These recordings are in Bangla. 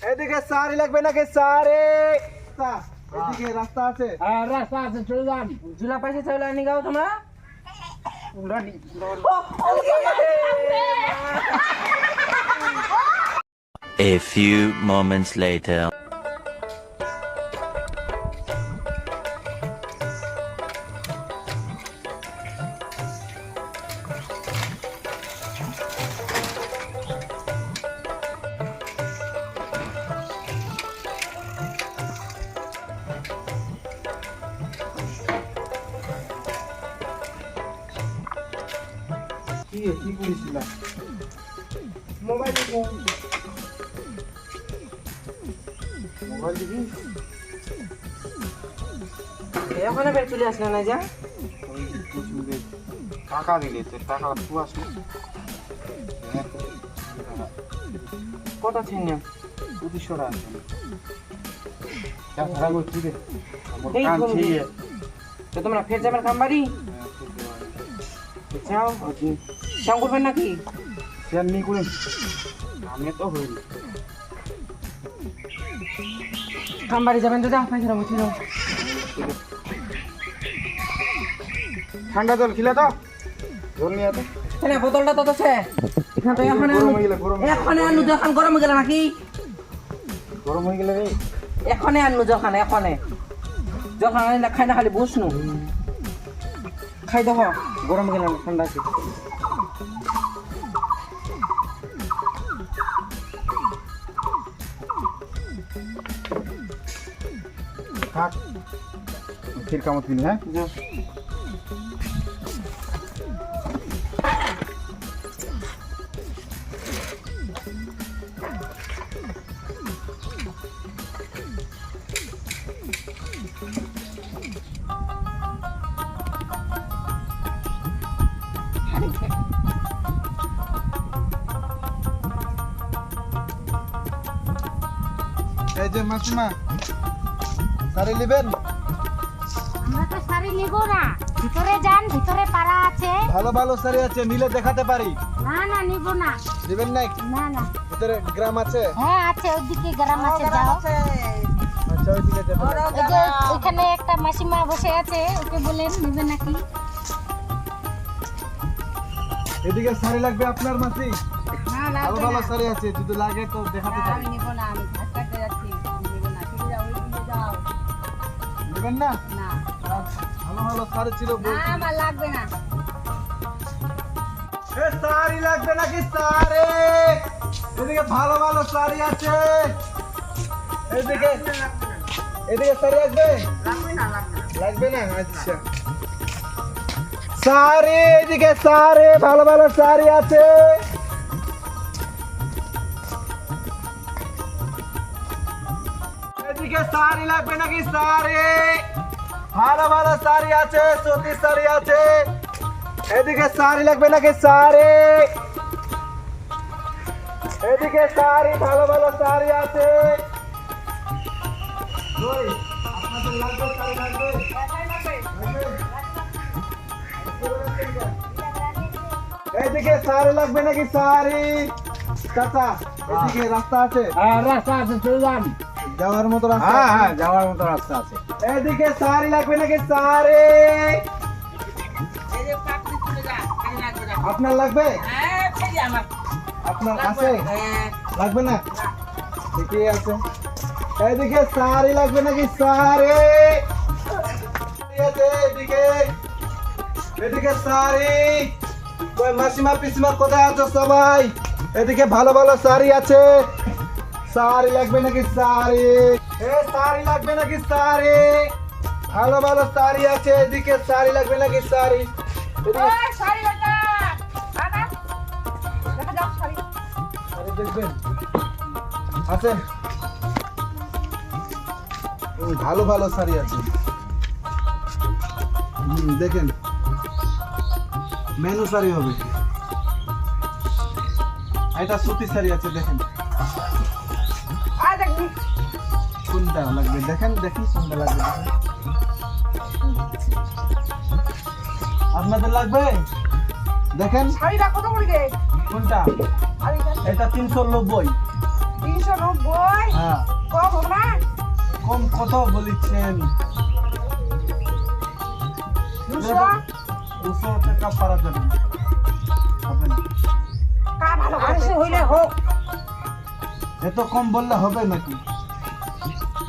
এদিকে সারি লাগবে নাকি সারি এদিকে রাস্তা আছে হ্যাঁ রাস্তা আছে চলে যান জুলা পয়সা চলে আনি গাও তোমরা A few moments later. কি কি করেছিলাম? মোবাইল মোবাইল দিবি এখন বের চলে আসলে না যা। টাকা দিলে তোর টাকা তু আসলো কত ছিল দুশো টাকা। ভাড়া করছি রে আমার তো তোমরা ফের যাবেন কামবাড়ি যাও। শ্যাম করবেন নাকি? সে নি করে আমি তো হইল কামবাড়ি যাবেন পয়সা রাখো ঠান্ডা জল খিলে তো? জল নিয়ে তো। এখানে বোতলটা তো আছে। এখানে তো এখন এখন আনু যখন গরম হয়ে গেল নাকি? গরম হয়ে গেলে রে। এখনে আনু যখন এখনে। যখন আনিলে খাই না খালি বসনু। খাই দেখো। গরম গেল ঠান্ডা আছে। থাক ফির কামত কিনি হ্যাঁ যাও। এই সারি নেবেন? আমরা তো শাড়ি নিব না। ভিতরে যান ভিতরে পাড়া আছে। ভালো ভালো সারি আছে নিলে দেখাতে পারি। না না নিব না। নেবেন নাই? না না। ভিতরে গ্রাম আছে? হ্যাঁ আছে ওইদিকে গ্রাম আছে যাও। আচ্ছা ওইদিকে যেতে হবে। যে ওইখানে একটা মাসিমা বসে আছে ওকে বলেন নেবে নাকি? এদিকে শাড়ি লাগবে আপনার মাসি। না ভালো ভালো শাড়ি আছে যদি লাগে তো দেখাতে পারি। নেবেন না? ভালো ভালো শাড়ি ছিল আমার লাগবে না। এ শাড়ি লাগবে নাকি? শাড়ি এদিকে ভালো ভালো শাড়ি আছে। এদিকে এদিকে শাড়ি আসবে লাগবে না আচ্ছা। শাড়ি এদিকে শাড়ি ভালো ভালো শাড়ি আছে। এদিকে শাড়ি লাগবে নাকি শাড়ি ভালো ভালো শাড়ি আছে সুতি শাড়ি আছে এদিকে শাড়ি লাগবে নাকি শাড়ি এদিকে শাড়ি ভালো ভালো শাড়ি আছে ওই, আপনাদের লাগবে শাড়ি লাগবে? এদিকে শাড়ি লাগবে নাকি শাড়ি চাচা এদিকে রাস্তা আছে হ্যাঁ রাস্তা আছে চলে যান যাওয়ার মতো রাস্তা হ্যাঁ হ্যাঁ যাওয়ার মতো রাস্তা আছে। এদিকে শাড়ি লাগবে নাকি? শাড়ি আপনার লাগবে? আপনার আছে? লাগবে না? ঠিকই আছে। এদিকে শাড়ি লাগবে নাকি? শাড়ি এদিকে। এদিকে শাড়ি কই মাসিমা পিসিমা কোথায় আছো সবাই? এদিকে ভালো ভালো শাড়ি আছে। শাড়ি লাগবে নাকি শাড়ি এ শাড়ি লাগবে নাকি শাড়ি ভালো ভালো শাড়ি আছে এদিকে শাড়ি লাগবে নাকি এদিকে দেখবেন। আছেন ভালো ভালো শাড়ি আছে। হুম, দেখেন। মেনু শাড়ি হবে। এটা সুতি শাড়ি আছে দেখেন। কোনটা লাগবে? দেখেন দেখি কোনটা লাগবে আপনাদের লাগবে? দেখেন। শাড়িটা কত করে কোনটা? এটা? তিনশো নব্বই। তিনশো নব্বই? কম হবে না? কম কত বলিচ্ছেন দুশো? টাকা পারা যাবে। না। হইলে হোক। এত কম বললে হবে নাকি?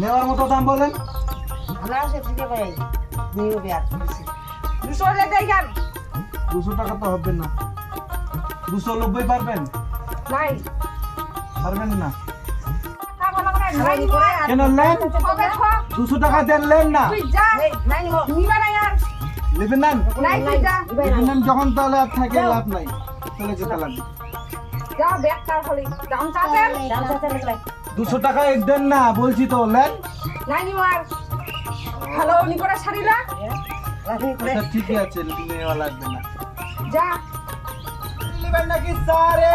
নেওয়ার মতো দাম বলেন। দুশো টাকা তো হবে না। দুশো নব্বই পারবেন? পারবেন না। কা ভালো করে নাই নিবো। কেন নেন? দুশো টাকা দেন নেন না। তুই যা। নাই নিবো। নিবা না নেবেন নেন যখন তাহলে আর থাকে লাভ নাই। চলে যেতে লাগবে। যা ব্যাগ কার হলি দাম চাচ্ছেন দুশো টাকা এক দেন না বলছি তো নেন। নাই নিবো আর ভালো নি করে ছাড়িলা। আচ্ছা ঠিকই আছে নেওয়া লাগবে না। যা। নেবেন নাকি সারে?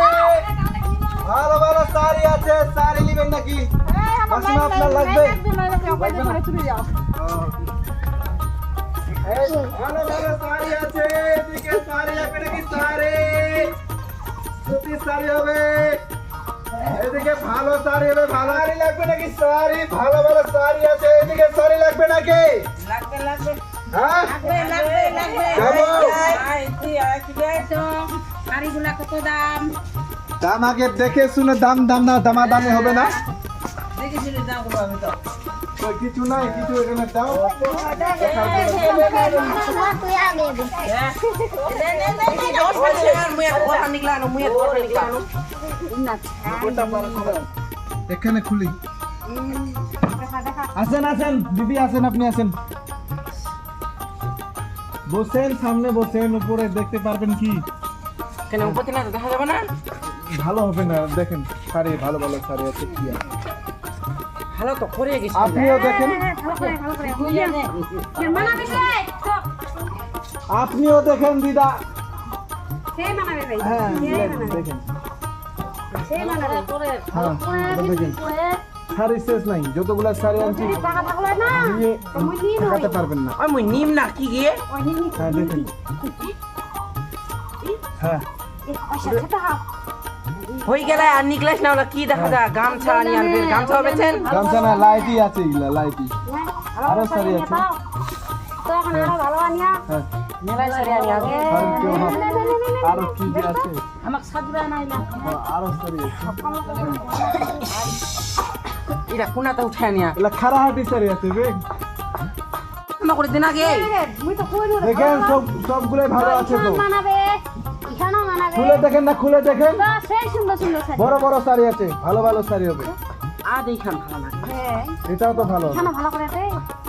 ভালো ভালো শাড়ি আছে নেবেন নাকি? মাসিমা আপনার লাগবে ও। এই, ভালো ভালো শাড়ি আছে এদিকে লাগবে নাকি শাড়ি সুতির শাড়ি হবে। এদিকে ভালো শাড়ি হবে ভালো। শাড়ি লাগবে নাকি? শাড়ি ভালো ভালো শাড়ি আছে। এদিকে শাড়ি লাগবে নাকি? লাগবে লাগবে। হ্যাঁ? লাগবে লাগবে কত দাম? দাম আগে দেখে শুনে দাম দাম না দামা দামি হবে না? দেখেছিলি দামগুলো আমি তো। কই কিছু নাই কিছু এখানে দাও। এখানে খুলি। আসেন আসেন দিদি আসেন আপনি আসেন। বসেন সামনে বসেন উপরে দেখতে পারবেন কি? কেন উপতি না দেখা যাবে না? ভালো হবে না দেখেন শাড়ি ভালো ভালো শাড়ি আছে কি আছে? ভালো তো করে গেছি। আপনিও দেখেন। আপনিও দেখেন দিদা। হ্যাঁ দেখেন হ্যাঁ শাড়ি শেষ নাই। যতগুলা শাড়ি আনছি নিয়ে পারবেন না। ওই নিম না কি গিয়ে হ্যাঁ দেখেন। হ্যাঁ। হই গেলে আর নিকলেস না কি দেখা যায়? গামছা আনি আনবে গামছা হবেছেন গামছা না লাইটই আছে এগুলা লাইটই। আরও শাড়ি আছে। হ্যাঁ। আনি আনবে আর কেউ না। আরও কি যে আছে? আমাক সাজবা নাইলা হ্যাঁ, আরও এটা কোনাতে নিয়া আছে বে। না করে দিন আগে। মুই তো কইরু দেখেন সব সবগুলাই ভালো আছে তো। খুলে দেখেন না খুলে দেখেন। সেই সুন্দর সুন্দর শাড়ি। বড় বড় শাড়ি আছে ভালো ভালো শাড়ি হবে। ভালো হ্যাঁ। এটাও তো ভালো। এখানে ভালো করে দে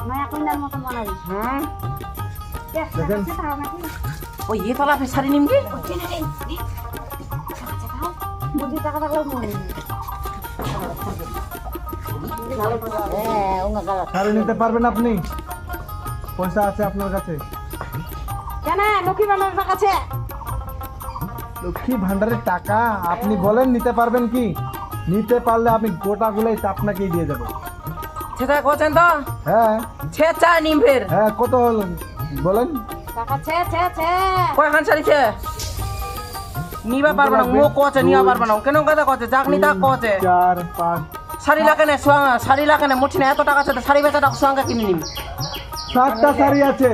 নয়া কইনার মতো বানাবি হুম দেখেন। ওই ইয়ে তলা ফে শাড়ি টাকা মনে হ্যাঁ নিতে পারবেন আপনি? পয়সা আছে আপনার কাছে। কেন লক্ষ্মী বানানোর কাছে? লক্ষ্মী ভান্ডারের টাকা আপনি বলেন নিতে পারবেন কি? নিতে পারলে আমি গোটাগুলাই আপনাকেই দিয়ে দেবো। সেটা কোচেন তো? হ্যাঁ। ছে চা নিম হ্যাঁ কত হলো? বলেন। টাকা ছে ছে ছে। নিবা পারবে না মো কোচে নিবা পারবে না। কেন কথা কোচে? যাক নি তা কোচে। চার পাঁচ। শাড়ি লাগে না সোয়াঙ্গা শাড়ি লাগে না মুঠি না এত টাকা আছে শাড়ি বেচা টাকা সোয়াঙ্গা কিনে নিম সাতটা শাড়ি আছে।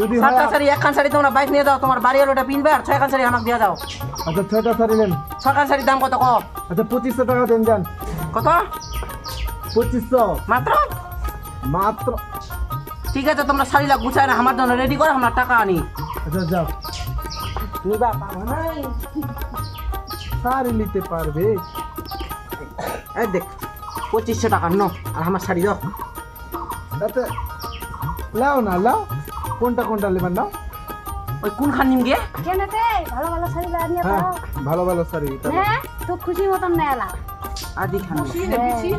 যদি সাতটা শাড়ি একখান শাড়ি তোমরা বাইক নিয়ে যাও তোমার বাড়ি ওটা পিনবে আর ছয়খান শাড়ি আমাকে দিয়ে যাও। আচ্ছা ছয়টা শাড়ি নেন। ছয়খান শাড়ির দাম কত ক আচ্ছা পঁচিশশো টাকা দেন যান কত? পঁচিশশো। মাত্র? মাত্র। ঠিক আছে তোমরা শাড়িটা গুছায় না আমার জন্য রেডি করো আমরা টাকা আনি। আচ্ছা যাও। নিবা পারবে না। শাড়ি নিতে পারবে। এই দেখ পঁচিশশো টাকা ন আর আমার শাড়ি দাও। তাতে লাও না লাও। কোনটা কোনটা নেবেন না? ওই কোনখান নিম গে কেন তে ভালো ভালো শাড়ি লাগিয়ে হ্যাঁ ভালো ভালো শাড়ি হ্যাঁ তো খুশি মতন নেলা আদি খান। খুশি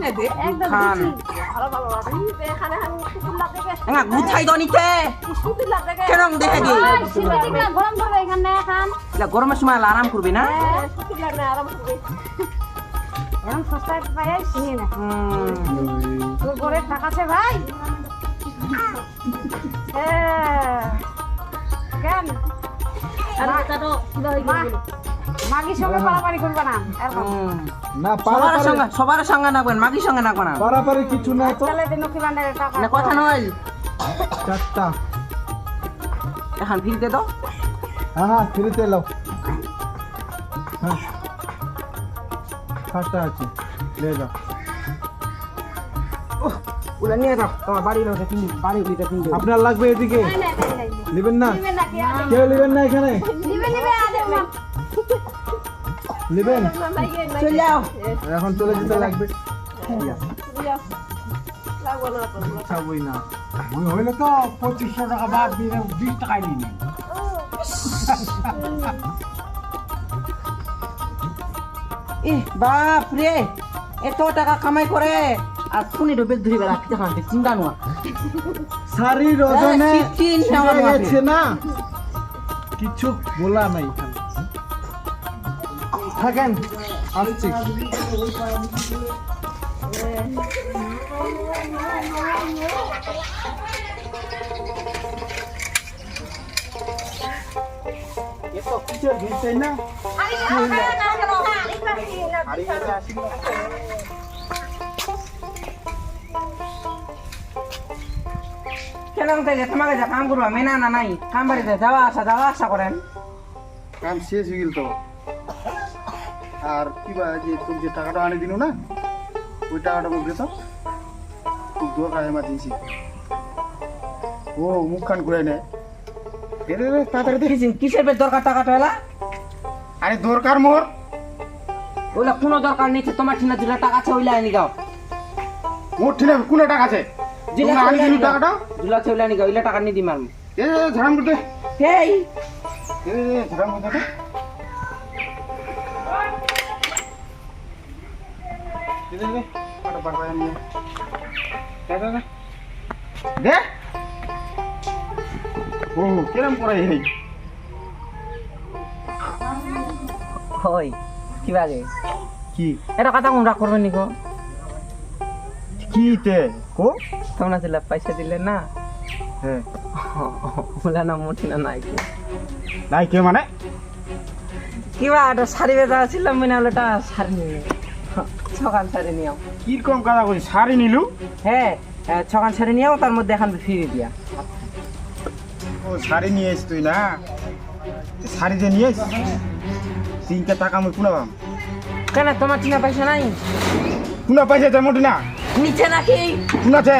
না দে। একদম খান। খুশি। ভালো ভালো লাগে এখানে আমি সুন্দর লাগে এঙ্গা গুছাই দাও নিতে। সুন্দর লাগে কেন দেখে শীতকালে গরম পড়বে এখানে এখন এটা গরমের সময় আরাম করবি না? হ্যাঁ সুন্দর লাগে আরাম করবে। এখন সস্তায় পাই শুনি না। হুম, তোর ঘরে টাকা আছে ভাই? হ্যাঁ কেন মাগির সঙ্গে পারাপারি করবে না এরকম না সবার সঙ্গে সবার সঙ্গে নাকবেন মাগির সঙ্গে না পারাপারি কিছু না তো। চলে দিন লক্ষ্মী ভান্ডারের টাকা না কথা নয়। চারটা। এখন ফিরতে দাও। হ্যাঁ হ্যাঁ ফ্রিতে এলো। হ্যাঁ। চারটা আছে। যাও। ওগুলো নিয়ে যাও তোমার বাড়ির ওটা কিনে বাড়ির ওইটা কিনতে আপনার লাগবে এদিকে। নেবেন না? কেউ নেবেন না। এখানে। নেবেন চলে যাও। এখন চলে যেতে লাগবে। ছাবই না ওই হইলে তো পঁচিশশো টাকা বাদ দিয়ে বিশ টাকায় নিয়ে বাপ রে এত টাকা কামাই করে। আর শুনি ডোবে ধরে বেড়া খেতে খাওয়াতে চিন্তা নোয়া শাড়ির ওজনে হ্যাঁ, fifteen ছিঁড়ে গেছে না কিছু বলা নাই থাকেন আসছি না কেন তাইলে তোমাকে যা কাম করবা মেনা না নাই। কাম বাড়িতে যাওয়া আসা যাওয়া আসা করেন। কাম শেষ হয়ে গেল তো। আর কি বা যে তুমি যে টাকাটা আনি দিল না ওই টাকাটা বলবে তো? খুব দরকার এমার্জেন্সি ও মুখ খান করে নে দে দে দে, তাড়াতাড়ি দে। কিসের- বেশ দরকার টাকাটা এলা? আরে দরকার মোর। ওইলা কোনো দরকার নেই তোমার ঠিনা দিলা টাকা আছে ওইলা আনি গাও মোর ঠিনে কোনে টাকা আছে? জিলা আনি দিল টাকাটা। দিলা চলে আনি গাও ওইলা টাকা এ, ঝাড়াম করতে এ ঝাড়াম করতে দে। নে। দে, দে, দে। দে। ও কিরম করে এই হই কি কি? এটা কথা কোনটা করবেন নিকো কি তে? কো? তোমরা দিলা পয়সা দিলে না? হ্যাঁ। ওলা না মুঠি না নাই নাই কে মানে কিবা একটা শাড়ি বেজা ছিল মনে হলো ওটা শাড়ি নিয়ে ছকান শাড়ি নিও কীরকম কথা কই শাড়ি নিলু? হ্যাঁ ছকান শাড়ি নিও তার মধ্যে এখন ফিরে দিয়া। ও শাড়ি নিয়ে এস তুই না? শাড়ি যে নিয়ে এস? তিনটা টাকা আমি কোনা পাম কেন তোমার চিনা পয়সা নাই? কোনা পয়সা তেমন না। নিচে নাকি? কোনাছে